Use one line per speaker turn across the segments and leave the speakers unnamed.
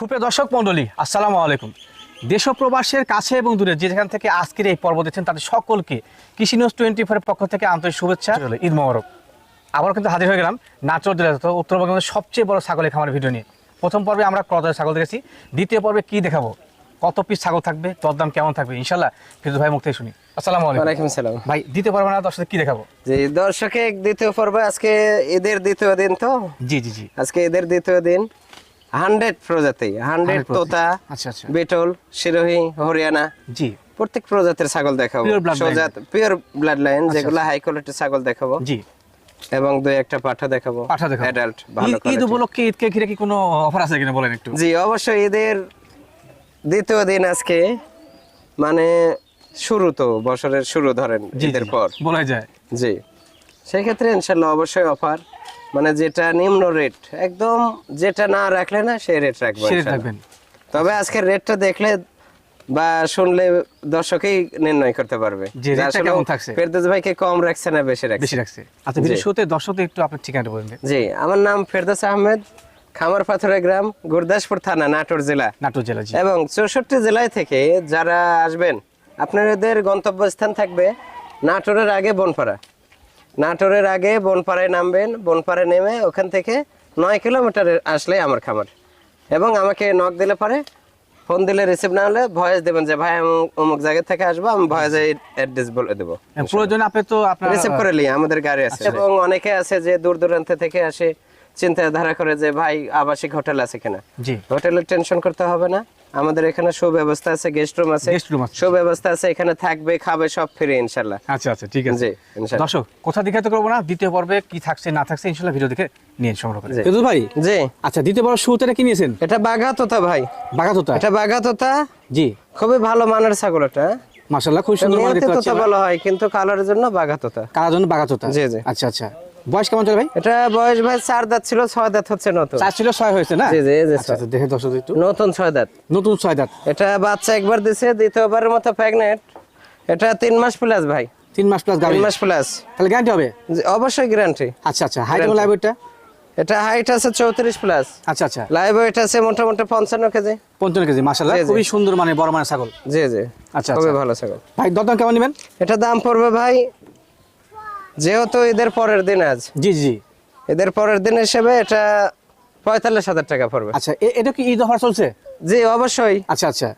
সুপ্রিয় দর্শক মণ্ডলী আসসালামু আলাইকুম। দেশ প্রবাসের কাছে এবং দূরে যে যেখান থেকে আজকের এই পর্ব দেখছেন তাদের সকলকে কৃষি নিউজ টোয়েন্টি ফোরের পক্ষ থেকে আন্তরিক শুভেচ্ছা। ঈদ মোবারক। আবারও কিন্তু হাজির হয়ে গেলাম নাচর জেলা তথা উত্তরবঙ্গের সবচেয়ে বড় ছাগলের খামার ভিডিও নিয়ে। প্রথম পর্বে আমরা ক্রয়ের ছাগল দেখেছি দ্বিতীয় পর্বে কি দেখাবো কত পিস ছাগল থাকবে দরদাম কেমন থাকবে ইনশাল্লাহ ফিরোজ ভাই মুখ থেকে শুনি। আসসালামু আলাইকুম।
সালাম
ভাই দ্বিতীয় পর্বে না দর্শক কি দেখাবো?
জি দর্শকে দ্বিতীয় পর্ব আজকে ঈদের দ্বিতীয় দিন তো?
জি জি জি।
আজকে ঈদের দ্বিতীয় দিন। হান্ড্রেড প্রজাতি হান্ড্রেড তোতা
আচ্ছা আচ্ছা।
সিরোহি হরিয়ানা।
জি।
প্রত্যেক প্রজাতির ছাগল দেখাবো। সোজাত পিওর ব্লাড লাইন
আচ্ছা,
যেগুলো হাই কোয়ালিটির ছাগল দেখাবো।
জি।
এবং দুই একটা পাঠা দেখাবো।
পাঠা দেখাবো।
অ্যাডাল্ট ভালো
ঈদ- উপলক্ষে ঈদকে ঘিরে কি কোনো অফার আছে কিনা বলেন একটু?
জি অবশ্যই ঈদের দ্বিতীয় দিন আজকে মানে শুরু তো বছরের শুরু ধরেন ঈদের পর।
বলা যায়।
জি। সেই ক্ষেত্রে ইনশাল্লাহ অবশ্যই অফার মানে যেটা নিম্ন রেট একদম যেটা না রাখলে না সেই রেট রাখব
সেরে
ইনশাল্লাহ।
থাকবেন
তবে আজকের রেটটা দেখলে বা শুনলে দর্শকেই নির্ণয় করতে পারবে।
যে রেটটা কেমন থাকছে?
ফেরদৌস ভাইকে কম রাখছে না বেশি রাখছে?
বেশি রাখছে। আচ্ছা ভিডিও। শুতে দর্শকদের একটু আপনার ঠিকানাটা বলেন
জি আমার নাম ফেরদৌস আহমেদ খামার পাথরে গ্রাম গুরদাসপুর থানা নাটোর জেলা।
নাটোর জেলা জি।
এবং চৌষট্টি জেলায় থেকে যারা আসবেন আপনাদের গন্তব্যস্থান থাকবে নাটোরের আগে বনপাড়া। নাটোরের আগে বনপাড়ায় নামবেন বনপাড়ায় নেমে ওখান থেকে নয় কিলোমিটার আসলে আমার খামার। এবং আমাকে নক দিলে পরে ফোন দিলে রিসিভ না হলে ভয়েস দেবেন যে ভাই আমি অমুক জায়গা থেকে আসব আমি ভয়েসে অ্যাড্রেস বলে দেবো।
প্রয়োজনে আপনি তো আপনার
রিসিভ করে নিই আমাদের গাড়ি আছে। এবং অনেকে আছে যে দূর দূরান্ত থেকে আসে চিন্তাধারা করে যে ভাই আবাসিক হোটেল আছে কিনা? হোটেলের টেনশন করতে হবে না। আমাদের এখানে সুব্যবস্থা আছে গেস্ট রুম আছে।
গেস্ট রুম আছে।
সুব্যবস্থা আছে এখানে থাকবে খাবে সব ফ্রি ইনশাল্লাহ।
আচ্ছা আচ্ছা ঠিক আছে।
জি
দর্শক কোথা দেখাতে করব না? দ্বিতীয় পর্বে কি থাকছে না থাকছে ইনশাল্লাহ ভিডিও দেখে নিয়ে সংগ্রহ করে। ফেরদৌস ভাই?
জি।
আচ্ছা দ্বিতীয় পর্ব শুরুতে কি নিয়েছেন?
এটা বাঘা তোতা ভাই।
বাঘা তোতা
এটা বাঘা তোতা
জি।
খুবই ভালো মানের ছাগল এটা।
মাশাআল্লাহ খুব সুন্দর মানে দেখতে
তোতা
পাচ্ছি
বলা হয় কিন্তু কালারের জন্য বাঘা তোতা
কার জন্য বাঘা তোতা
জি, জি।
আচ্ছা আচ্ছা। বয়স কেমন চলে ভাই?
এটা বয়স ভাই চার দাঁত ছিল ছয় দাঁত হচ্ছে নতুন।
চার ছিল ছয় হয়েছে না?
জি, জি, যে
আচ্ছা আচ্ছা, দেখে দর্শক একটু।
নতুন ছয় দাঁত।
নতুন ছয় দাঁত।
এটা বাচ্চা একবার দিছে দ্বিতীয়বারের মতো প্রেগনেন্ট এটা তিন মাস প্লাস ভাই।
তিন মাস প্লাস গাড়ি।
মাস প্লাস
তাহলে গ্যারান্টি হবে?
অবশ্যই গ্যারান্টি
আচ্ছা আচ্ছা হাইট এবং লাইভ ওয়েটটা
এটা হাইট আছে চৌত্রিশ প্লাস
আচ্ছা আচ্ছা।
লাইভ ওয়েট আছে মোটামুটি পঞ্চান্ন কেজি
পঞ্চান্ন কেজি মাশাআল্লাহ।
জি, জি।
খুবই সুন্দর মানে বড় মানে ছাগল।
জি জি।
আচ্ছা,
খুবই
আচ্ছা।
ভালো ছাগল।
ভাই দরদাম কেমন নেবেন?
এটা দাম পড়বে ভাই যেহেতু ঈদের পরের দিন আজ।
জি জি।
ঈদের পরের দিন হিসেবে এটা পঁয়তাল্লিশ হাজার টাকা পড়বে।
আচ্ছা এটা কি ঈদ অফার চলছে?
জি অবশ্যই।
আচ্ছা আচ্ছা।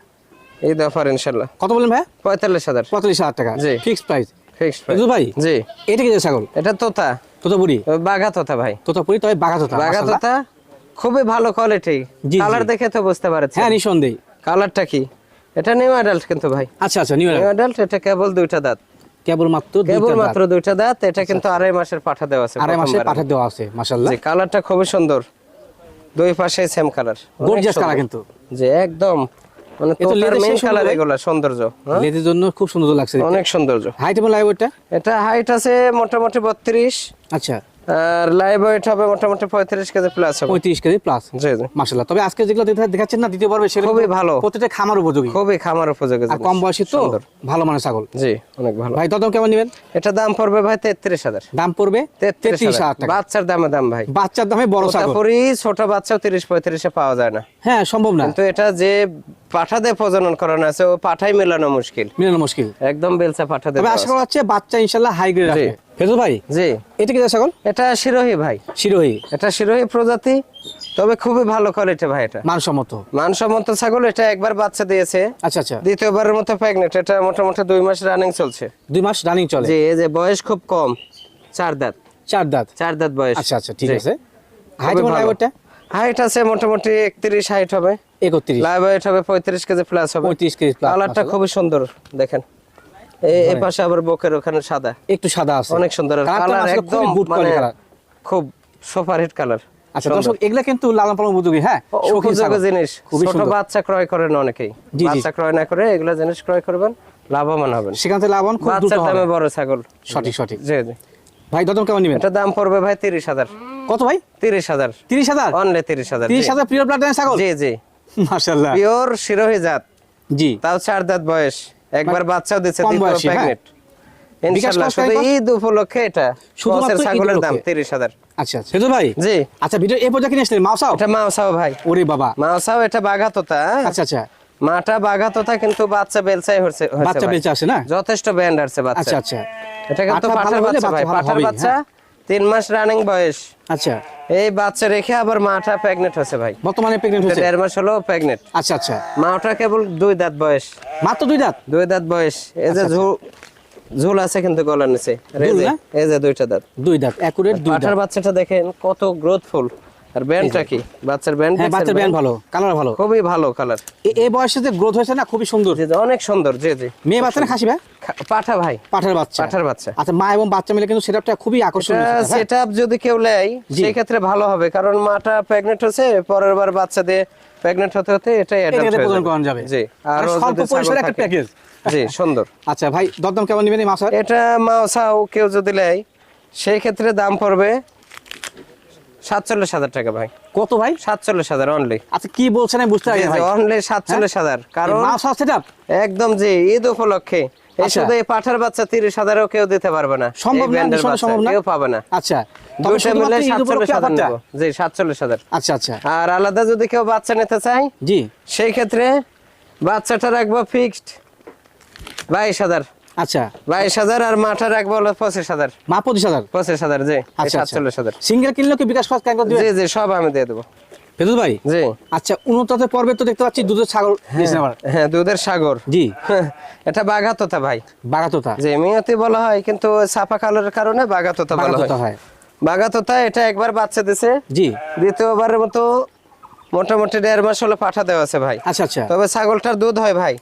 ঈদ অফার ইনশাল্লাহ।
কত বলেন ভাই?
পঁয়তাল্লিশ হাজার।
পঁয়তাল্লিশ হাজার টাকা।
জি।
Fixed price.
ফিক্সড
বুঝলো ভাই
জি।
এটা কি ছাগল?
এটা তোতা।
তোতাপুরি।
বাঘা তোতা ভাই।
তোতাপুরি তবে বাঘা তোতা
বাঘা। তোতা খুবই ভালো কোয়ালিটি কালার দেখে তো বুঝতে পারছেন।
হ্যাঁ নিঃসন্দেহ।
কালারটা কি? এটা নিউ অ্যাডাল্ট কিন্তু ভাই।
আচ্ছা আচ্ছা নিউ
নিউ অ্যাডাল্ট এটা কেবল দুইটা দাঁত।
কেবল মাত্র দুইটা
দাঁত এটা কিন্তু আড়াই মাসের পাঠা দেওয়া আছে
আড়াই
মাসের
পাঠা দেওয়া আছে মাশাআল্লাহ।
জি কালারটা খুবই সুন্দর। দুই পাশে সেম কালার
গর্জিয়াস কালার কিন্তু।
যে একদম। মানে
তো লেদের
কালার এগুলা সৌন্দর্য হ্যাঁ?
লেদের জন্য খুব সুন্দর লাগছে
অনেক সৌন্দর্য।
হাইট বলা এটা
এটা হাইট আছে মোটামুটি বত্রিশ।
আচ্ছা।
আর লাইভ ওয়েট হবে মোটামুটি পঁয়ত্রিশ কেজি প্লাস হবে।
পঁয়ত্রিশ কেজি প্লাস
জি জি।
মাশাআল্লাহ। তবে আজকে যেগুলো দেখাচ্ছেন না দ্বিতীয় পর্বে সেগুলো
খুবই ভালো।
প্রত্যেকটা খামার উপযোগী।
খুবই খামার উপযোগী
আর কম বয়সী তো ভালো মানের ছাগল।
জি অনেক ভালো।
ভাই দরদাম কেমন নেবেন?
এটা দাম পড়বে ভাই তেত্রিশ হাজার।
দাম পড়বে
তেত্রিশ
তেত্রিশ হাজার টাকা।
বাচ্চার দামে দাম ভাই।
বাচ্চার দামে বড় ছাগল।
তারপরে ছোট বাচ্চাও তিরিশ পঁয়ত্রিশে পাওয়া যায় না।
হ্যাঁ সম্ভব না।
কিন্তু এটা যে পাঠা দিয়ে প্রজনন করানো আছে ও পাঠাই মেলানো মুশকিল।
মিলানো মুশকিল।
একদম বেলসা পাঠা দিয়ে
তবে আশা
আছে।
করা হচ্ছে বাচ্চা ইনশাল্লাহ হাই গ্রেড
জি।
ফেরদৌস ভাই
জি।
এটা কি ছাগল?
এটা শিরোহী ভাই।
শিরোহী।
এটা শিরোহী প্রজাতি তবে খুবই ভালো কোয়ালিটি ভাই এটা।
মানসম্মত।
মানসম্মত ছাগল এটা একবার বাচ্চা দিয়েছে।
আচ্ছা আচ্ছা।
দ্বিতীয়বারের মতো প্রেগনেন্ট এটা মোটামুটি দুই মাস রানিং চলছে।
দুই মাস রানিং চলে?
যে এই যে বয়স খুব কম চার দাঁত।
চার দাঁত?
চার দাঁত বয়স।
আচ্ছা আচ্ছা ঠিক আছে। হাইট। লাইভ
হাইট আছে মোটামুটি একত্রিশ হাইট হবে।
একত্রিশ।
লাইভ ওয়েট হবে পঁয়ত্রিশ কেজি প্লাস হবে।
পঁয়ত্রিশ কেজি প্লাস
কালারটা খুবই সুন্দর দেখেন। এই এই পাশে আবার বকের ওখানে সাদা।
একটু সাদা আছে।
অনেক সুন্দর। কালার একদম
খুবই good
মানে
quality কালার।
খুব সুপার হিট কালার
আচ্ছা দর্শক এগুলা কিন্তু লালন পালন উপযোগী হ্যাঁ?
উপযোগী জিনিস। ছোট বাচ্চা ক্রয় করেন অনেকেই। বাচ্চা ক্রয় না করে এগুলা জিনিস ক্রয় করবেন লাভবান হবেন।
সেখান থেকে লাভবান খুব দ্রুত হবে
দামে বড় ছাগল।
সঠিক সঠিক।
জি জি।
ভাই দদম কেমন নেবেন?
এটা দাম পড়বে ভাই তিরিশ হাজার।
কত ভাই?
তিরিশ হাজার।
তিরিশ হাজার?
অনলি তিরিশ হাজার
তিরিশ হাজার প্রিয় ব্লাড ছাগল?
জি জি।
মাশাল্লাহ
পিওর শিরোহী জাত।
জি।
তাও চার দাঁত বয়স। একবার বাচ্চাও দিচ্ছে দ্বিতীয়
বয়সী, হ্যাঁ।
ইনশাআল্লাহ শুধু ঈদ উপলক্ষে এটা।
শুধুমাত্র
ছাগলের দাম
উপলক্ষে?
তিরিশ হাজার।
আচ্ছা আচ্ছা। ভাই?
জি।
আচ্ছা ভিডিও এই পর্যায়ে কিনে আসলেন? মাউসাও?
এটা মাওসাও ভাই।
ওরে বাবা।
মাওসাও এটা বাঘাতোতা?
আচ্ছা আচ্ছা।
মাটা বাঘাতোতা কিন্তু বাচ্চা বেলসাই হচ্ছে
বাচ্চা না?
যথেষ্ট ব্যান্ড
আচ্ছা
বাচ্চা
আচ্ছা
এটা কিন্তু পাঠার বাচ্চা ভাই। পাঠার বাচ্চা
হ্যাঁ।
তিন মাস রানিং বয়স।
আচ্ছা।
এই বাচ্চা রেখে আবার মাটা প্রেগনেন্ট হয়েছে ভাই।
বর্তমানে প্রেগনেন্ট হয়েছে?
দেড় মাস হলো প্রেগনেন্ট
আচ্ছা আচ্ছা।
মাটা কেবল দুই দাঁত বয়স।
মাত্র দুই দাঁত?
দুই দাঁত বয়স। এই যে ঝোল ঝুল আছে কিন্তু গলার নিচে। এই যে দুইটা দাঁত।
দুই দাঁত অ্যাকুরেট দুই দাঁত।
বাচ্চাটা দেখেন কত গ্রোথফুল আর ব্যান্ডটা কি? বাচ্চার ব্যান্ড
হ্যাঁ বাচ্চার ব্যান্ড ভালো কালার ভালো।
খুবই ভালো কালার
এই বয়সে যে গ্রোথ হয়েছে না খুবই সুন্দর।
জি অনেক সুন্দর জি জি।
মেয়ে বাচ্চা না খাসি ভাই?
পাঠা ভাই।
পাঠার বাচ্চা।
পাঠার বাচ্চা।
আচ্ছা মা এবং বাচ্চা মিলে কিন্তু সেটআপটা খুবই আকর্ষণীয় setup, হ্যাঁ?
যদি কেউ নেয় সেই ক্ষেত্রে ভালো হবে কারণ মাটা প্রেগনেন্ট হচ্ছে পরের বার বাচ্চা দিয়ে প্রেগনেন্ট হতে হতে এটাই
এটাকে
অ্যাডাল্ট
প্রদান
যাবে।
যাবে।
জি আর
স্বল্প পরিসরে একটা প্যাকেজ
জি সুন্দর।
আচ্ছা ভাই দরদাম কেমন নেবেন এই মাছ
এটা মাওসাও কেউ যদি নেয় সেই ক্ষেত্রে দাম পড়বে সাতচল্লিশ হাজার টাকা ভাই।
কত ভাই?
সাতচল্লিশ হাজার অনলি
আচ্ছা কি বলছেন আমি বুঝতে পারি
অনলি সাতচল্লিশ হাজার কারণ একদম জি ঈদ উপলক্ষে। এই
আচ্ছা।
শুধু এই পাঠার বাচ্চা তিরিশ হাজারও কেউ দিতে পারবে না।
সম্ভব না, না।
কেউ পাবে না।
আচ্ছা
দুইটা মিলে সাতচল্লিশ হাজার
অফারটা?
নেব। জি সাতচল্লিশ হাজার।
আচ্ছা আচ্ছা।
আর আলাদা যদি কেউ বাচ্চা নিতে চায়
জি।
সেই ক্ষেত্রে বাচ্চাটা রাখব ফিক্সড বাইশ হাজার।
আচ্ছা।
বাইশ হাজার আর মাঠা রাখব হলো পঁচিশ হাজার।
মা পঁচিশ হাজার?
পঁচিশ হাজার জি এই
আচ্ছা
সাতচল্লিশ হাজার।
সিঙ্গেল কিনলে কি বিকাশ খরচ
জি জি সব আমি দিয়ে দেবো।
ফেদুল ভাই?
জি।
আচ্ছা উন্নত পর্বে তো দেখতে পাচ্ছি দুধের দিয়েছেন আবার।
হ্যাঁ দুধের সাগর।
জি।
এটা বাঘাতোতা ভাই।
বাগাতোতা
যে মিয়তি বলা হয় কিন্তু সাফা কালারের কারণে বাঘাতোতা বলা হয়।
হয়।
বাঘাতোতা এটা একবার বাচ্চা দিছে।
জি।
দ্বিতীয়বারের মতো মোটামুটি দেড় মাস হলো পাঠা দেওয়া আছে ভাই।
আচ্ছা আচ্ছা।
তবে ছাগলটার দুধ হয় ভাই।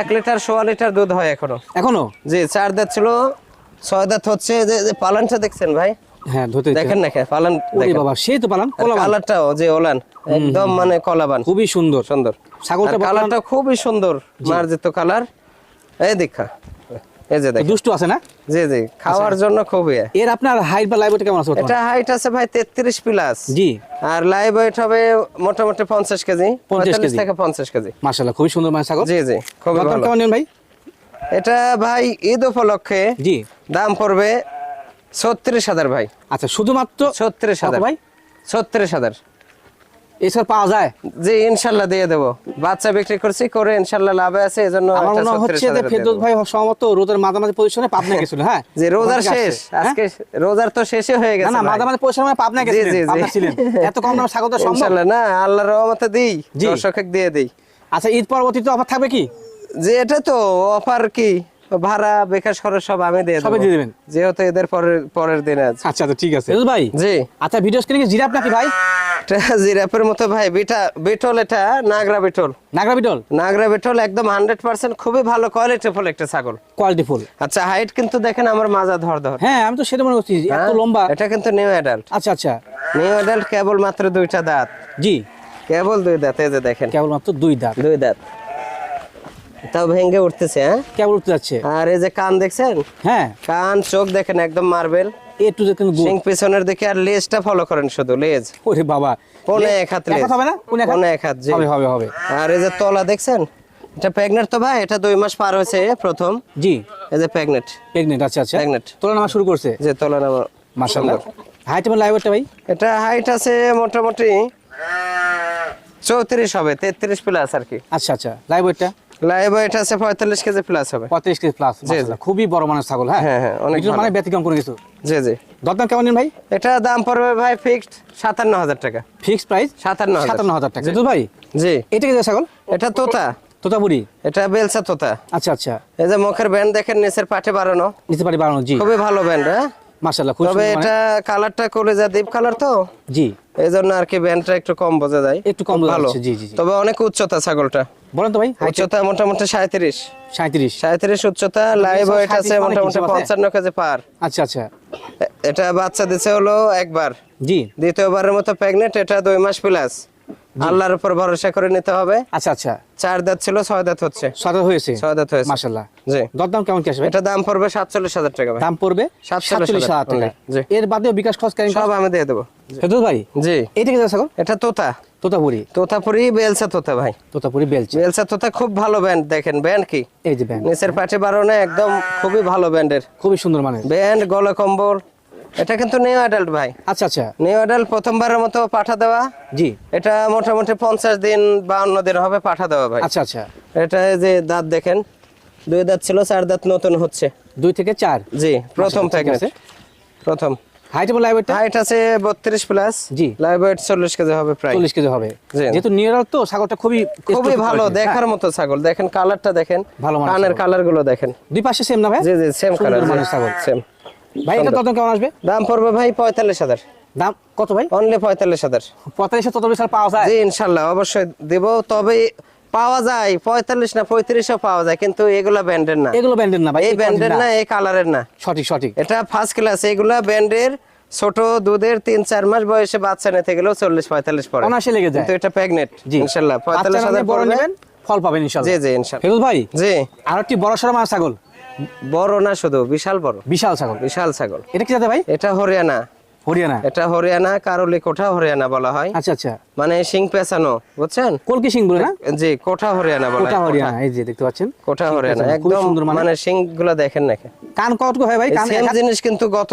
এক লিটার সোয়া লিটার দুধ হয় এখনও।
এখনও?
জি চার দাঁত ছিল ছয় দাঁত হচ্ছে যে যে পালানটা দেখছেন ভাই?
হ্যাঁ
দেখেন না কে, পালান দেখেন।
বাবা সেই তো পালাম
কালারটাও যে ওলান। একদম মানে কলাবান।
খুবই সুন্দর।
সুন্দর।
ছাগলটা
কালারটা খুবই সুন্দর মার্জিত কালার। এই দেখা। এই যে
দুষ্টু আছে না?
জি জি খাওয়ার জন্য খুবই
এর আপনার হাইট বা লাইভ কেমন আছে
এটা হাইট আছে ভাই তেত্রিশ প্লাস
জি।
আর লাইভ ওয়েট হবে মোটামুটি পঞ্চাশ কেজি।
50
পঁয়তাল্লিশ থেকে পঞ্চাশ কেজি।
মাশাআল্লাহ খুবই সুন্দর ছাগল।
জি জি খুবই ভালো।
কেমন নেন ভাই?
এটা ভাই ঈদ উপলক্ষে
জি।
দাম পড়বে ছত্রিশ হাজার ভাই।
আচ্ছা শুধুমাত্র
ছত্রিশ হাজার।
ভাই?
ছত্রিশ হাজার।
এছাড়া পাওয়া যায়?
জি ইনশাল্লাহ দিয়ে দেবো। বাচ্চা বিক্রি করছি করে ইনশাল্লাহ লাভে আছে এজন্য
আমার
এটা
মনে হচ্ছে যে ফেরদৌস ভাই সম্ভবত রোদের মাঝামাঝি পজিশনে পাবনা গেছিল হ্যাঁ?
যে রোজার শেষ।
হ্যাঁ?
আজকে রোজার তো শেষে হয়ে গেছে
না মাঝামাঝি পজিশনে মানে পাবনা গেছিলেন
জি, জি।
এত কম দামে ছাগল তো সম্ভব?
ইনশাল্লাহ না আল্লাহর রহমতে দিই। দর্শক দিয়ে দিই।
আচ্ছা ঈদ পরবর্তীতে অফার থাকবে কি?
যে এটা তো অফার কি? ভাড়া বেকার খরচ সব আমি দিয়ে
সবই দিয়ে দেবেন?
যেহেতু এদের পরের পরের দিনে আছে।
আচ্ছা আচ্ছা ঠিক আছে। ভাই?
জি।
আচ্ছা ভিডিও স্ক্রিনে কি জিরাফ নাকি ভাই?
এটা জিরাপের মতো ভাই বিটা বিটল এটা নাগরা বিটল।
নাগরা বিটল?
নাগরা বিটল একদম হান্ড্রেড পার্সেন্ট খুবই ভালো কোয়ালিটি ফুল একটা ছাগল।
Quality full.
আচ্ছা হাইট কিন্তু দেখেন আমার মাজা ধর ধর।
হ্যাঁ আমি তো সেটা মনে করছি এত
হ্যাঁ?
লম্বা।
এটা কিন্তু নিউ অ্যাডাল্ট
আচ্ছা আচ্ছা।
নিউ অ্যাডাল্ট কেবল মাত্র দুইটা দাঁত।
জি।
কেবল দুই দাঁত এই যে দেখেন।
কেবল মাত্র দুই দাঁত।
দুই দাঁত। তাও ভেঙে উঠতেছে হ্যাঁ?
কেবল উঠতে যাচ্ছে।
আর এই যে কান দেখছেন?
হ্যাঁ।
কান চোখ দেখেন একদম মার্বেল।
এ টু কিন্তু
সিং পিছনের দিকে আর লেজটা ফলো করেন শুধু লেজ।
ওরে বাবা।
কোনে এক হাত লেজ।
হবে না? কোনে এক হাত?
কোনে এক হাত জি।
হবে হবে হবে।
আর এই যে তলা দেখছেন? এটা প্রেগনেন্ট তো ভাই এটা দুই মাস পার হয়েছে প্রথম।
জি।
এই যে প্রেগনেন্ট
প্রেগনেন্ট আচ্ছা আচ্ছা।
Pregnant।
তোলা নামা শুরু করছে?
যে তোলা নামা
মাশাআল্লাহ। হাইট এবং লাইভটা ভাই?
এটা হাইট আছে মোটামুটি চৌত্রিশ হবে তেত্রিশ প্লাস আর কি।
আচ্ছা আচ্ছা। লাইভটা
লাইভ আছে কেজি প্লাস হবে।
পঁয়ত্রিশ কেজি প্লাস খুবই বড় মানের ছাগল হ্যাঁ?
হ্যাঁ, হ্যাঁ, অনেক
মানে ব্যতিক্রম করে কিছু?
জি জি।
দরদাম কেমন ভাই?
এটা দাম পড়বে ভাই ফিক্সড টাকা।
ফিক্সড প্রাইস টাকা। ভাই?
জি।
এটা কি ছাগল?
এটা তোতা।
তোতাপুরি
এটা বেলসা তোতা।
আচ্ছা আচ্ছা।
এই যে মুখের ব্যান্ড দেখেন নিচের পাটে বাড়ানো।
নিতে পারি বাড়ানো জি।
খুবই ভালো ব্যান্ড হ্যাঁ?
মাশাআল্লাহ খুব
তবে
মানে-
এটা কালারটা কলেজা দ্বীপ কালার তো
জি।
এই আর কি ব্যান্ডটা একটু কম বোঝা যায়।
একটু কম
ভালো।
জি, জি, জি।
তবে অনেক উচ্চতা ছাগলটা।
বলেন তো ভাই
উচ্চতা মোটামুটি সাঁত্রিশ
সাঁত্রিশ
সাঁত্রিশ উচ্চতা লাইভ ওয়েট আছে মোটামুটি কেজি পার।
আচ্ছা আচ্ছা।
এটা বাচ্চা দিছে হলো একবার।
জি।
দ্বিতীয়বারের মতো প্রেগনেন্ট এটা দুই মাস প্লাস আল্লাহর উপর ভরসা করে নিতে হবে।
আচ্ছা আচ্ছা।
চার দাঁত ছিল ছয় দাঁত হচ্ছে।
সাদা হয়েছে?
ছয় দাঁত হয়েছে।
মাশাআল্লাহ।
জি।
দরদাম কেমন কি আসবে?
এটা দাম পড়বে সাতচল্লিশ হাজার টাকা
দাম পড়বে
47
সাতচল্লিশ হাজার টাকা।
জি।
এর বাদেও বিকাশ খরচ কেন
সব আমি দিয়ে দেবো।
ফেরদৌস ভাই
জি।
এটা কি ছাগল
এটা তোতা।
তোতাপুরি।
তোতাপুরি বেলসা তোতা ভাই।
তোতাপুরি বেলচি।
বেলসা তোতা খুব ভালো ব্যান্ড দেখেন ব্যান্ড কি?
এই যে ব্যান্ড।
নিচের পাটে বারোনে একদম খুবই ভালো ব্যান্ডের।
খুবই সুন্দর মানে
ব্যান্ড গলা কম্বল। এটা কিন্তু নিউ অ্যাডাল্ট ভাই।
আচ্ছা আচ্ছা।
নিউ অ্যাডাল্ট প্রথমবারের মতো পাঠা দেওয়া।
জি।
এটা মোটামুটি পঞ্চাশ দিন বা অন্য দিন হবে পাঠা দেওয়া ভাই।
আচ্ছা আচ্ছা।
এটা যে দাঁত দেখেন দুই দাঁত ছিল চার দাঁত নতুন হচ্ছে।
দুই থেকে চার?
জি প্রথম
আচ্ছা, ঠিক
প্যাকেট
আছে।
প্রথম।
হাইট এবং লাইভেটটা
হাইট আছে বত্রিশ প্লাস
জি।
লাইভ ওয়েট চল্লিশ কেজি হবে প্রায়।
চল্লিশ কেজি হবে। যেহেতু নিউরাল তো ছাগলটা খুবই
খুবই ভালো দেখার
হ্যাঁ।
মতো ছাগল। দেখেন কালারটা দেখেন কানের কালারগুলো দেখেন।
দুই পাশে সেম না ভাই?
জি জি সেম কালার
ছাগল।
সেম
ভাই এটা তত কেমন আসবে?
দাম পড়বে ভাই পঁয়তাল্লিশ হাজার।
দাম কত ভাই?
অনলি পঁয়তাল্লিশ হাজার।
পঁয়তাল্লিশে পাওয়া যায়?
জি ইনশাল্লাহ অবশ্যই দেব। তবে পাওয়া যায় পঁয়তাল্লিশ না পঁয়ত্রিশও পাওয়া যায় কিন্তু এগুলা ব্যান্ডের না।
এগুলো ব্যান্ডের না ভাই
এই ব্যান্ডের না। এই কালারের না।
সঠিক সঠিক।
এটা ফার্স্ট ক্লাস এগুলা ব্যান্ডের ছোট দুধের তিন চার মাস বয়সে বাচ্চা নিতে গেলেও চল্লিশ পঁয়তাল্লিশ পরে
লেগে যায়।
এটা প্রেগনেন্ট ইনশাল্লাহ পঁয়তাল্লিশ হাজার
বড় নেবেন ফল পাবেন ইনশাআল্লাহ
জি জি ইনশাল্লাহ।
ভাই
জি।
আর একটি বড় সড়ো মাছ ছাগল।
বড় না শুধু বিশাল বড়।
বিশাল ছাগল।
বিশাল ছাগল।
এটা কি জাতে ভাই?
এটা হরিয়ানা।
হরিয়ানা।
এটা হরিয়ানা কারলি কোঠা হরিয়ানা বলা হয়।
আচ্ছা আচ্ছা।
মানে সিং পেছানো বুঝছেন?
কলকি সিং বলে না?
জি কোঠা হরিয়ানা বলা হয়।
হরিয়ানা এই যে দেখতে পাচ্ছেন।
কোঠা হরিয়ানা একদম
মানে।
সিংগুলা দেখেন নাকি
কান? কতটুকু হয় ভাই? কান
সেম জিনিস কিন্তু গত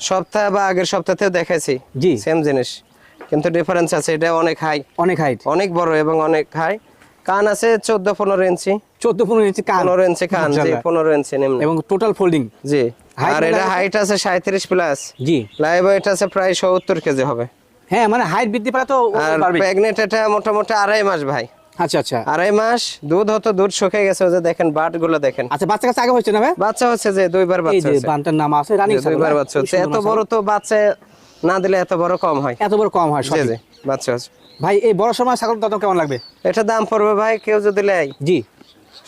সপ্তাহ বা আগের সপ্তাহেও দেখাইছি
জি।
সেম জিনিস। কিন্তু ডিফারেন্স আছে এটা অনেক হাই
অনেক হাইট
অনেক বড় এবং অনেক হাই কান আছে চোদ্দ পনেরো ইঞ্চি।
চোদ্দ পনেরো ইঞ্চি কান।
পনেরো ইঞ্চি কান জি
মাশাআল্লাহ।
পনেরো ইঞ্চি নিম্ন।
এবং টোটাল ফোল্ডিং
জি। আর এটা হাইট আছে সাঁত্রিশ প্লাস
জি।
লাইভ ওয়েট আছে প্রায় সত্তর কেজি হবে।
হ্যাঁ মানে হাইট বৃদ্ধি পায় তো বাড়বে
প্রেগনেন্ট এটা মোটামুটি আড়াই মাস ভাই।
আচ্ছা আচ্ছা।
আড়াই মাস দুধ হতো দুধ শুকিয়ে গেছে যে দেখেন বাটগুলো দেখেন।
আচ্ছা বাচ্চা কাছে আগে হচ্ছে না ভাই?
বাচ্চা হচ্ছে যে দুইবার
এই
বাচ্চা
যে
হচ্ছে।
বানটার নাম আছে রানিং
দুইবার বাচ্চা হচ্ছে। এত বড় তো বাচ্চা না দিলে এত বড় কম হয়।
এত বড় কম হয়।
জি বাচ্চা হচ্ছে।
ভাই এই বড় সময় ছাগল দাম কেমন লাগবে?
এটা দাম পড়বে ভাই কেউ যদি নেয়।
জি।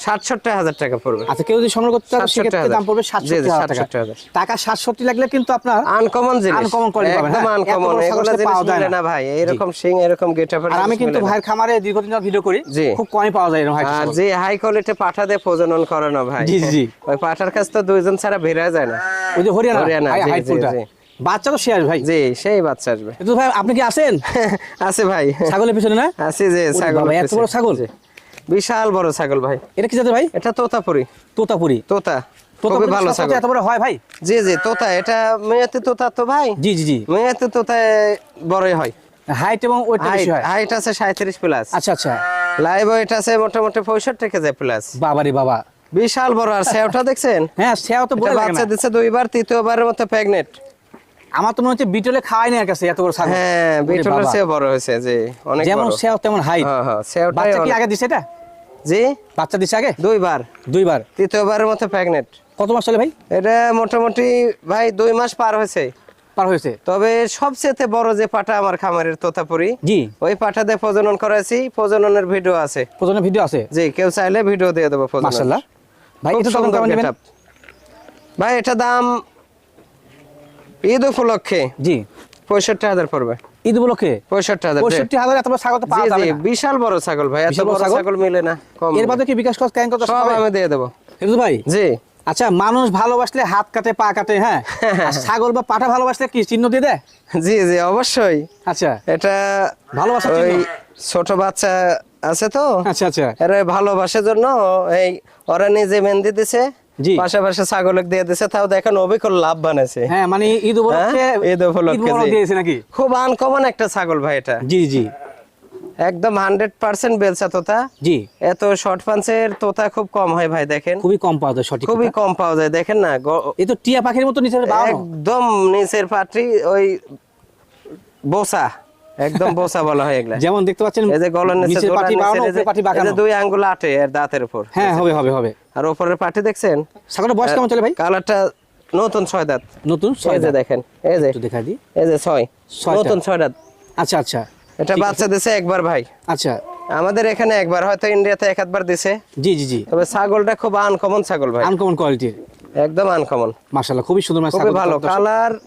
ষাট হাজার টাকা পড়বে।
আচ্ছা কেউ যদি সংগ্রহ করতে চায়
67
সেক্ষেত্রে দাম পড়বে
জি, জি,
হাজার টাকা।
67 হাজার।
টাকা সাতষট্টি লাগলে কিন্তু আপনার
আনকমন জিনিস।
Uncommon quality পাবেন,
একদম
হ্যাঁ।
আনকমন এগুলো জিনিস
পাওয়া যায়
মিলে
না।
না ভাই এরকম সিং এরকম গেটআপের
আর আমি কিন্তু ভাইয়ের খামারে দীর্ঘদিন ধরে ভিডিও করি খুব কমই পাওয়া যায় এরকম
আর যে হাই কোয়ালিটি পাঠা দিয়ে প্রজনন করানো ভাই।
জি, জি।
ওই পাঠার কাছ তো দুইজন ছাড়া বেরা যায় না।
ওই যে হরিয়ানা ফুলটা। বাচ্চা তো শেয়ার ভাই।
জি সেই বাচ্চা আসবে।
কিন্তু ভাই আপনি কি আছেন?
আছে ভাই।
ছাগলের পিছনে না?
আছে যে ছাগল
এত বড় ছাগল?
বিশাল বড় ছাগল ভাই।
এটা কি জাতের ভাই?
এটা তোতাপুরি।
তোতাপুরি।
তোতা। খুবই ভালো ছাগল।
এত বড় হয় ভাই?
জি জি তোতা। এটা মেয়েতে তোতা তো ভাই।
জি জি জি।
মেয়েতে তোতা বড়ই হয়।
হাইট এবং ওয়েটটা বেশি হয়।
হাইট আছে সাঁত্রিশ প্লাস
আচ্ছা আচ্ছা।
লাইভ ওয়েট আছে মোটামুটি পঁয়ষট্টি কেজি প্লাস
বাবারে বাবা।
বিশাল বড় আর সেওটা দেখছেন?
হ্যাঁ সেও তো বড়
বাচ্চা দিচ্ছে দুইবার তৃতীয়বারের মতো প্রেগনেন্ট
আমার তো মনে হচ্ছে বিটলে খাওয়াই না এর কাছে এত বড় ছাগল।
হ্যাঁ বিটলের চেয়ে বড় হয়েছে অনেক
যেমন সেও তেমন হাইট
হ্যাঁ হ্যাঁ সেওটাই
বাচ্চা কি আগে দিছে এটা?
জি?
বাচ্চা দিছে আগে?
দুইবার।
দুইবার।
তৃতীয়বারের মতো প্রেগনেন্ট
কত মাস চলে ভাই?
এটা মোটামুটি ভাই দুই মাস পার হয়েছে।
পার হয়েছে।
তবে সবচেয়ে বড় যে পাটা আমার খামারের তোতাপুরি
জি।
ওই পাটা দিয়ে প্রজনন করাইছি প্রজননের ভিডিও আছে।
প্রথমে ভিডিও আছে?
জি কেউ চাইলে ভিডিও দিয়ে দেবো
মাশাআল্লাহ। ভাই এটা কেমন
ভাই এটা দাম ঈদ উপলক্ষে
জি।
পঁয়ষট্টি হাজার পড়বে।
ঈদ উপলক্ষে?
পঁয়ষট্টি হাজার
পঁয়ষট্টি হাজার এত ছাগল তো পাওয়া যাবে
বিশাল বড় ছাগল ভাই এত
বড় ছাগল?
মিলে না কম
এর বাদে কি বিকাশ কস ক্যান কত
সব আমি দিয়ে দেবো।
ফিরোজ ভাই?
জি।
আচ্ছা মানুষ ভালোবাসলে হাত কাটে পা কাটে হ্যাঁ? আর ছাগল বা পাঠা ভালোবাসলে কি চিহ্ন দিয়ে দেয়?
জি জি অবশ্যই।
আচ্ছা।
এটা
ভালোবাসা
ওই
চিহ্ন?
ছোট বাচ্চা আছে তো?
আচ্ছা আচ্ছা।
এরা ভালোবাসার জন্য এই ওরা নিজে মেহেন্দি দিছে
জি।
পাশাপাশি ছাগলক দিয়ে দিছে তাও দেখেন অবিকল লাভ বানাইছে।
হ্যাঁ মানে ঈদ উপলক্ষে
হ্যাঁ, ঈদ উপলক্ষে,
দিয়েছে নাকি?
খুব আনকমন একটা ছাগল ভাই এটা।
জি জি।
একদম হান্ড্রেড পার্সেন্ট বেলচা তোতা।
জি।
এত শর্ট পাঞ্চের তোতা খুব কম হয় ভাই দেখেন।
খুবই কম পাওয়া যায় সঠিক
খুবই কম পাওয়া যায় দেখেন না
এই তো টিয়া পাখির মতো
একদম নিচের পাটি ওই বোসা। একদম বোসা বলা হয় এগুলা।
যেমন দেখতে পাচ্ছেন
এই যে গলার নিচে
পাটি বাড়ানো
এই যে-
উপরের
এই যে দুই আঙ্গুল আটে এর দাঁতের উপর।
হ্যাঁ হবে হবে হবে।
আর উপরের পাটি দেখছেন?
ছাগলের বয়স কেমন চলে ভাই?
কালারটা নতুন ছয় দাঁত।
নতুন ছয় দাঁত।
দেখেন এই যে
একটু দেখা দিই।
এই যে ছয়। নতুন ছয় দাঁত।
আচ্ছা আচ্ছা।
এটা বাচ্চা দিছে একবার ভাই।
আচ্ছা।
আমাদের এখানে একবার হয়তো ইন্ডিয়াতে এক আধবার দিছে।
জি জি জি।
তবে ছাগলটা খুব আনকমন ছাগল ভাই।
আনকমন কোয়ালিটির।
একদম আনকমন।
মাশাআল্লাহ খুবই সুন্দর মানে
খুবই ভালো। কালার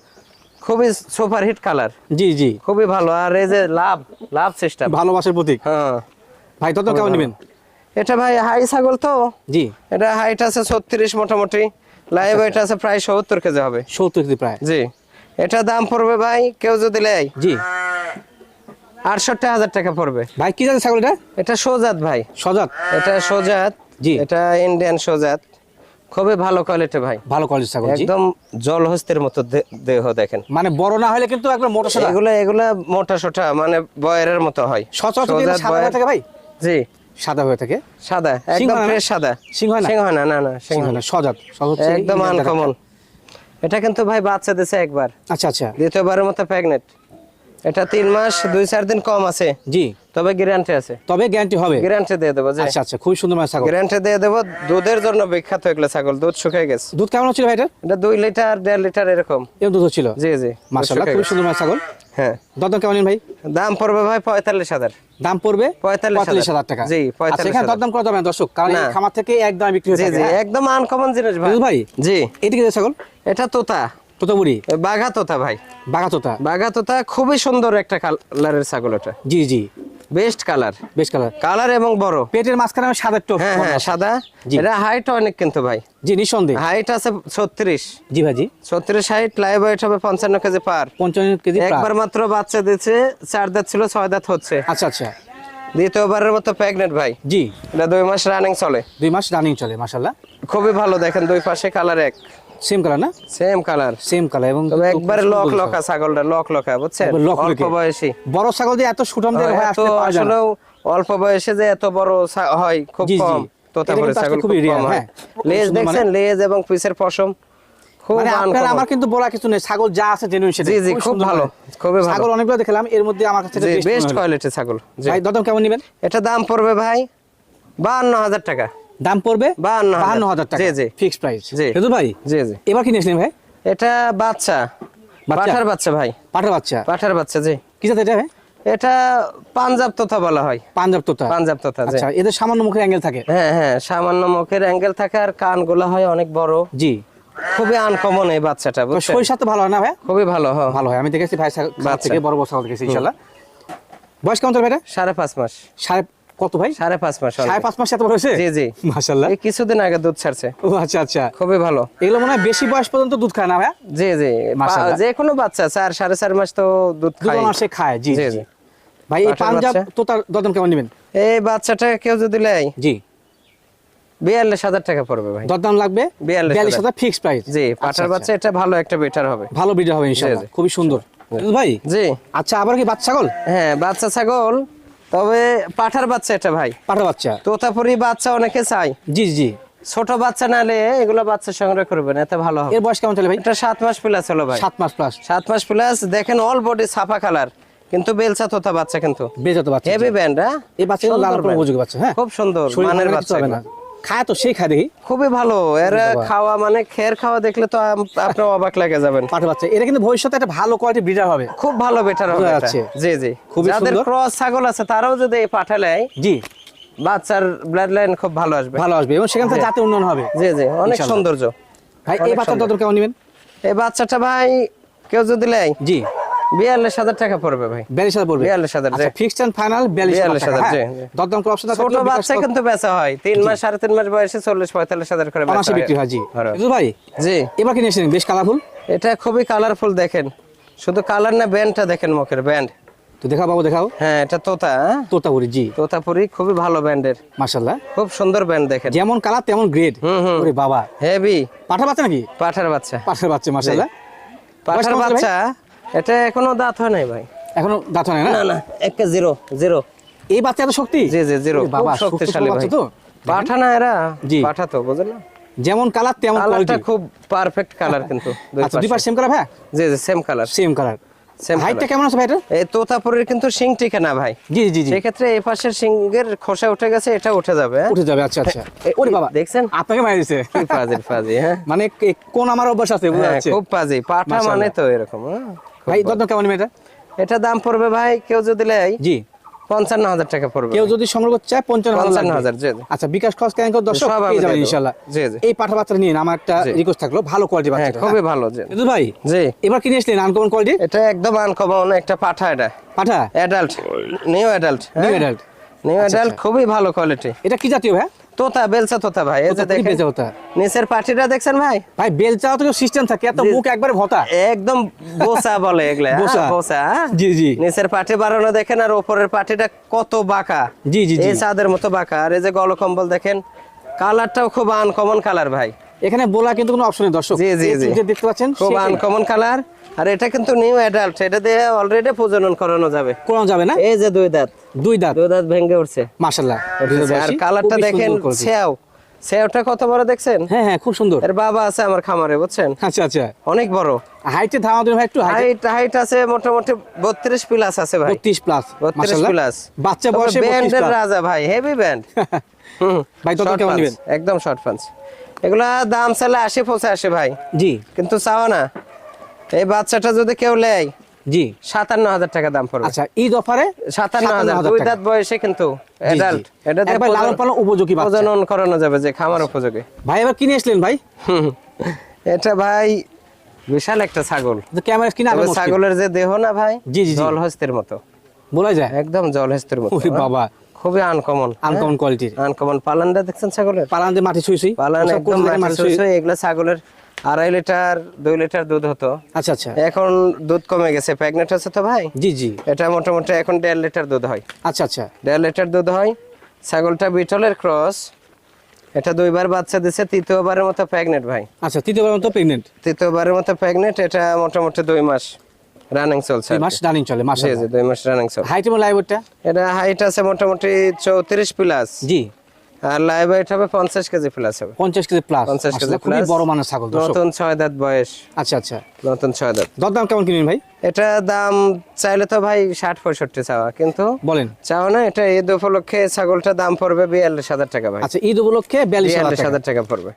খুবই সুপার হিট কালার।
জি জি।
খুবই ভালো। আর এই যে লাভ লাভ সিস্টেম
ভালোবাসার প্রতীক।
হ্যাঁ।
ভাই তত কেমন নেবেন?
এটা ভাই হাই ছাগল তো।
জি।
এটা হাইট আছে ছত্রিশ মোটামুটি। লাইভ ওয়েট আছে প্রায় সত্তর কেজি হবে।
সত্তর কেজি প্রায়।
জি। এটা দাম পড়বে ভাই কেউ যদি লেয়
জি।
আটষট্টি হাজার টাকা পড়বে।
ভাই কি জাতের ছাগলটা এটা?
এটা সোজাত ভাই।
সজাত।
এটা সোজাত।
জি।
এটা ইন্ডিয়ান সোজাত। খুবই ভালো কোয়ালিটি ভাই।
ভালো কোয়ালিটি ছাগল
একদম জলহস্তের মতো দেহ দেখেন।
মানে বড় না হলে কিন্তু একবার মোটা সাদা
এগুলো এগুলো মোটা সোটা মানে বয়ের মতো হয়।
সচরাচর সাদা হয়ে থাকে ভাই?
জি।
সাদা হয়ে থাকে?
সাদা একদম ফ্রেশ সাদা।
সিং হয় না?
সিং হয় না না না সিং হয় না
সজাত।
একদম আনকমন এটা কিন্তু ভাই বাচ্চা দিছে একবার।
আচ্ছা আচ্ছা।
দ্বিতীয়বারের মতো প্রেগনেন্ট এটা তিন মাস দুই চার দিন কম আছে।
জি।
তবে গ্যারান্টি আছে।
তবে গ্যারান্টি হবে।
গ্যারান্টি দিয়ে দেবো
আচ্ছা আচ্ছা খুবই সুন্দর মানে ছাগল।
গ্যারান্টি দিয়ে দেবো দুধের জন্য বিখ্যাত এগুলো ছাগল দুধ শুকিয়ে গেছে।
দুধ কেমন হচ্ছিল ভাই এটা?
এটা দুই লিটার দেড় লিটার এরকম।
এরকম দুধ হচ্ছিল?
জি জি
মাশাআল্লাহ
শুকিয়ে
সুন্দর মানে ছাগল।
হ্যাঁ।
কেমন ভাই?
দাম পড়বে ভাই পঁয়তাল্লিশ হাজার।
দাম পড়বে
45,000
হাজার। টাকা।
জি,
আচ্ছা
45,000
এখানে দরদাম করা যাবে না দর্শক কারণ খামার থেকে একদম বিক্রি হয়ে হ্যাঁ?
একদম আনকমন জিনিস ভাই।
ভাই?
জি।
এদিকে ছাগল?
এটা তোতা।
তোতাবুড়ি
বাঘা তোতা ভাই।
বাঘা তোতা
বাঘা তোতা খুবই সুন্দর একটা কালারের ছাগল এটা
জি জি।
Best colour.
বেশ কালার।
কালার এবং বড়।
পেটের মাঝখানে সাদা টোপ
হ্যাঁ হ্যাঁ সাদা। এটা হাইট অনেক কিন্তু ভাই।
জি নিঃসন্দেহে।
হাইট আছে ছত্রিশ।
জি ভাই জি।
ছত্রিশ হাইট লাইভ ওয়েট হবে পঞ্চান্ন কেজি পার
পঞ্চান্ন কেজি
একবার মাত্র বাচ্চা দিচ্ছে চার দাঁত ছিল ছয় দাঁত হচ্ছে।
আচ্ছা আচ্ছা।
দ্বিতীয়বারের মতো প্রেগনেন্ট ভাই।
জি।
এটা দুই মাস রানিং চলে।
দুই মাস রানিং চলে মাশাল্লাহ
খুবই ভালো দেখেন দুই পাশে কালার এক।
সেম কালার না
সেম কালার
সেম কালার এবং
তবে একবারে লক। লকা ছাগলটা লক লকা বুঝছেন অল্প। বয়সী
বড় ছাগল দিয়ে এত সুঠাম দিয়ে ভাই
এত
আসলে
অল্প বয়সে যে এত বড় হয় খুব। কম ছাগল খুব কম হয়
হ্যাঁ।
লেজ
মানে-
দেখছেন লেজ এবং পশম
মানে। আমার কিন্তু বলা কিছু নেই ছাগল যা আছে জেনুইন সেটা
জি, জি, খুব ভালো,
মানে।
খুবই ভালো।
ছাগল অনেকগুলো দেখলাম এর মধ্যে আমার কাছে বেস্ট
ছাগল।
ভাই কেমন নেবেন
এটা দাম পড়বে ভাই বাহান্ন হাজার টাকা
দাম পড়বে
52,000
বাহান্ন হাজার টাকা।
জি, জি।
ফিক্স প্রাইস
জি।
ভাই
জি জি।
এবার কি নিয়েছিলেন ভাই?
এটা বাচ্চা? পাঠার বাচ্চা ভাই।
পাঠার বাচ্চা?
পাঠার বাচ্চা জি।
কি জাত এটা ভাই?
এটা পাঞ্জাব তোতা বলা হয়।
পাঞ্জাব তোতা।
পাঞ্জাব তোতা
আচ্ছা এদের সামান্য মুখের অ্যাঙ্গেল থাকে?
হ্যাঁ হ্যাঁ সামান্য মুখের অ্যাঙ্গেল থাকে আর কানগুলো হয় অনেক বড়।
জি।
খুবই আনকমন এই বাচ্চাটা
সরিষা তো ভালো হয় না ভাই?
খুবই ভালো হ্যাঁ
ভালো হয়। আমি দেখেছি ভাই। থেকে বড় বড় ছাগল দেখেছি ইনশাল্লাহ। বয়স কেমন তোর ভাইটা
সাড়ে পাঁচ মাস।
সাড়ে কত ভাই?
সাড়ে পাঁচ মাস
সাড়ে পাঁচ মাস এত বড় হয়েছে
জি জি।
মাশাল্লাহ
এই কিছুদিন আগে দুধ ছাড়ছে।
ও আচ্ছা আচ্ছা।
খুবই ভালো।
এগুলো মনে হয় বেশি বয়স পর্যন্ত দুধ খায় না ভাই
জি জি। যে কোনো বাচ্চা চার সাড়ে চার মাস তো দুধ
দুধ
খায়।
মাসে খায় জি
জি।
ভাই এই পাঞ্জাব তো তার দরদাম কেমন নেবেন?
এই বাচ্চাটা কেউ যদি নেয়
জি।
বিয়াল্লিশ হাজার টাকা পড়বে ভাই।
দরদাম লাগবে?
42,000
বিয়াল্লিশ হাজার। ফিক্স প্রাইস
জি পাঠার বাচ্চা এটা ভালো একটা বেটার হবে।
ভালো বিডা হবে ইনশাআল্লাহ। খুবই সুন্দর। ভাই?
জি।
আচ্ছা আবার কি বাচ্চা ছাগল?
হ্যাঁ বাচ্চা ছাগল তবে পাঠার বাচ্চা এটা ভাই।
পাঠা বাচ্চা?
তোতাপুরি বাচ্চা অনেকে চাই
জি জি।
ছোট বাচ্চা নালে এগুলো বাচ্চা সংগ্রহ করবেন এতে ভালো হবে।
এর বয়স কেমন চলে ভাই?
এটা সাত মাস প্লাস হলো ভাই।
সাত মাস প্লাস
সাত মাস প্লাস দেখেন অল বডি সাফা কালার কিন্তু বেলসা তোতা বাচ্চা কিন্তু।
বেজাত বাচ্চা।
হেভি ব্যান্ড হ্যাঁ?
এই বাচ্চা লাল রঙের বাচ্চা হ্যাঁ?
খুব সুন্দর মানের বাচ্চা
হবে না। খায় তো সেই খায় দেখি
খুবই ভালো। এরা খাওয়া মানে খের খাওয়া দেখলে তো আপনার অবাক লাগে যাবেন।
পাঠা বাচ্চা এটা কিন্তু ভবিষ্যতে একটা ভালো কোয়ালিটি ব্রিডার হবে।
খুব ভালো বেটার হবে জি জি।
খুবই
যাদের ক্রস ছাগল আছে তারাও যদি এই পাঠালে
জি।
বাচ্চার ব্লাড লাইন খুব ভালো আসবে।
ভালো আসবে এবং সেখান থেকে
জি।
জাতীয় উন্নয়ন হবে।
জি জি। অনেক সৌন্দর্য।
ভাই এই বাচ্চার কেমন নেবেন?
এই বাচ্চাটা ভাই কেউ যদি নেয়
জি।
বিয়াল্লিশ হাজার টাকা পড়বে ভাই।
বিয়াল্লিশ হাজার পড়বে?
42,000
ফিক্সড এন্ড ফাইনাল বিয়াল্লিশ হাজার
জি,
টাকা
জি।
দরদাম করার অপশন
ছোট বাচ্চা কিন্তু বেচা হয়। তিন মাস সাড়ে তিন মাস বয়সে চল্লিশ পঁয়তাল্লিশ হাজার করে বেচা
বিক্রি হয় জি। ভাই
জি।
এবার কি নিয়েছেন বেশ কালারফুল
এটা খুবই কালারফুল দেখেন। শুধু কালার না ব্যান্ডটা দেখেন মুখের ব্যান্ড
তো দেখাও বাবু দেখাও।
হ্যাঁ এটা তোতা হ্যাঁ?
তোতাপুরি জি।
তোতাপুরি খুবই ভালো ব্যান্ডের খুব সুন্দর ব্যান্ড দেখেন।
যেমন কালার তেমন গ্রেড। ওরে বাবা।
হেভি
পাঠা বাচ্চা নাকি?
পাঠার বাচ্চা।
পাঠার বাচ্চা
পাঠার? বাচ্চা এটা এখনও দাঁত হয় নাই ভাই।
এখনও দাঁত হয় না?
না না একটা জিরো জিরো।
এই বাচ্চা এত শক্তি?
জি জি জিরো।
বাবা
শক্তিশালী ভাই।
বাচ্চা তো?
পাঠা না এরা
জি।
পাঠা তো বুঝলেন না?
যেমন কালার তেমন কোয়ালিটি
খুব পারফেক্ট কালার কিন্তু
আচ্ছা দুই
পাশ
সেম কালার ভাই?
জি জি সেম কালার
সেম কালার হাইটটা কেমন আছে ভাই এটা?
এই তোতাপুরের কিন্তু সিং টিকে না ভাই।
জি জি জি।
সেক্ষেত্রে এই পাশের সিংহের খোসা উঠে গেছে এটা উঠে যাবে হ্যাঁ?
উঠে যাবে আচ্ছা আচ্ছা। ওরে বাবা
দেখছেন?
আপনাকে মারি দিছে।
কি পাজি পাজি হ্যাঁ?
মানে কোন আমার অভ্যাস আছে বোঝা
হ্যাঁ,
যাচ্ছে।
খুব পাজি পাঠা মানে তো এরকম হ্যাঁ?
ভাই। কেমন নেবে এটা
দাম পড়বে ভাই কেউ যদি নেয়
জি।
পঞ্চান্ন হাজার টাকা পড়বে।
কেউ যদি সংগ্রহ চায় পঞ্চান্ন হাজার। আচ্ছা বিকাশ খরচ কেন দর্শক। ইনশাল্লাহ। এই পাঠা নিয়ে আমার একটা। রিকোয়েস্ট থাকল ভালো কোয়ালিটি
হ্যাঁ
বাচ্চা
খুবই ভালো
ভাই
জি।
এবার কিনে আসলেন আনকমন কোয়ালিটি
এটা একদম আনকমন একটা পাঠা এটা।
পাঠা?
Adult new adult. New adult খুবই ভালো কোয়ালিটি
এটা কি জাতীয় ভাই?
তোতা বেলচা তোতা ভাই এই যে দেখেন? নিচের পাটিটা দেখছেন ভাই?
ভাই বেল চাও তো সিস্টেম থাকে এত মুখ একবারে ভতা।
একদম বোসা বলে এগুলা হ্যাঁ,
বোসা।
বোসা হ্যাঁ?
জি জি।
নিচের পাটি বাড়ানো দেখেন আর উপরের পাটিটা কত বাঁকা।
জি জি জি।
এই চাঁদের মতো বাঁকা। আর এই যে গলকম্বল দেখেন কালারটাও খুব আনকমন কালার ভাই।
এখানে বলা কিন্তু কোনো অপশন নেই দর্শক।
জি, জি, জি।
দেখতে পাচ্ছেন
খুব আনকমন কালার আর এটা কিন্তু নিউ অ্যাডাল্ট এটা দিয়ে অলরেডি প্রজনন করানো যাবে।
কোন যাবে না?
এই যে দুই দাঁত।
দুই দাঁত?
দুই দাঁত ভেঙে উঠছে।
মাশাআল্লাহ
আর কালারটা দেখেন সেও সেওটা কত বড় দেখছেন?
হ্যাঁ হ্যাঁ খুব সুন্দর।
এর বাবা আছে আমার খামারে বুঝছেন?
আচ্ছা আচ্ছা।
অনেক বড়।
হাইটে ধারণা দিন ভাই একটু হাইট
হাইট আছে মোটামুটি বত্রিশ প্লাস আছে ভাই।
32 প্লাস
বত্রিশ প্লাস
বাচ্চা বয়সে 32
ব্যান্ডের রাজা ভাই হেভি ব্যান্ড হুম।
ভাই তত কেমন নেবেন?
একদম শর্ট পাঞ্চ এগুলা দাম চাইলে আশি পঁচাশি ভাই।
জি।
কিন্তু চাও না। এই বাচ্চাটা যদি কেউ নেয়
জি।
সাতান্ন হাজার টাকা দাম পড়বে।
আচ্ছা ঈদ অফারে?
সাতান্ন হাজার দুই দাঁত বয়সে কিন্তু অ্যাডাল্ট এটা
একবার লালন পালন উপযোগী
প্রজনন করানো যাবে যে খামার উপযোগী।
ভাই এবার কিনে আসলেন ভাই?
এটা ভাই বিশাল একটা ছাগল।
তো ক্যামেরা কিনে
ছাগলের যে দেহ না ভাই
জি, জি, জি।
জলহস্তের মতো।
বলা যায়।
একদম জলহস্তের মতো।
বাবা।
খুবই আনকমন
আনকমন কোয়ালিটির
আনকমন পালানটা দেখছেন ছাগলের?
পালান মাটি ছুঁই ছুঁই
পালান একদম মাটি
ছুঁই,
এগুলা ছাগলের আড়াই লিটার দুই লিটার দুধ হতো।
আচ্ছা আচ্ছা।
এখন দুধ কমে গেছে। প্রেগনেন্ট আছে তো ভাই?
জি জি।
এটা মোটামুটি এখন দেড় লিটার দুধ হয়।
আচ্ছা আচ্ছা।
দেড় লিটার দুধ হয়। ছাগলটা বিটলের ক্রস এটা দুইবার বাচ্চা দিছে তৃতীয়বারের মতো প্রেগনেন্ট ভাই।
আচ্ছা তৃতীয়বারের মতো প্রেগনেন্ট
তৃতীয়বারের মতো প্রেগনেন্ট এটা মোটামুটি দুই মাস রানিং চলছে
দুই মাস রানিং চলে মাস
জি দুই মাস রানিং চলছে।
হাইট এবং লাইভটা
এটা হাইট আছে মোটামুটি চৌত্রিশ প্লাস
জি।
আর লাইভ হবে পঞ্চাশ কেজি প্লাস হবে।
পঞ্চাশ কেজি প্লাস
পঞ্চাশ কেজি
খুবই
প্লাস
বড় মানের ছাগল
নতুন ছয় দাঁত বয়স।
আচ্ছা আচ্ছা।
নতুন ছয় দাঁত।
দরদাম কেমন কিনবেন ভাই?
এটা দাম চাইলে তো ভাই ষাট পঁয়ষট্টি চাওয়া কিন্তু
বলেন।
চাও না এটা ঈদ উপলক্ষে ছাগলটা দাম পড়বে বিয়াল্লিশ হাজার টাকা ভাই।
আচ্ছা ঈদ উপলক্ষে বিয়াল্লিশ হাজার
বিয়াল্লিশ
টাকা।
হাজার টাকা পড়বে।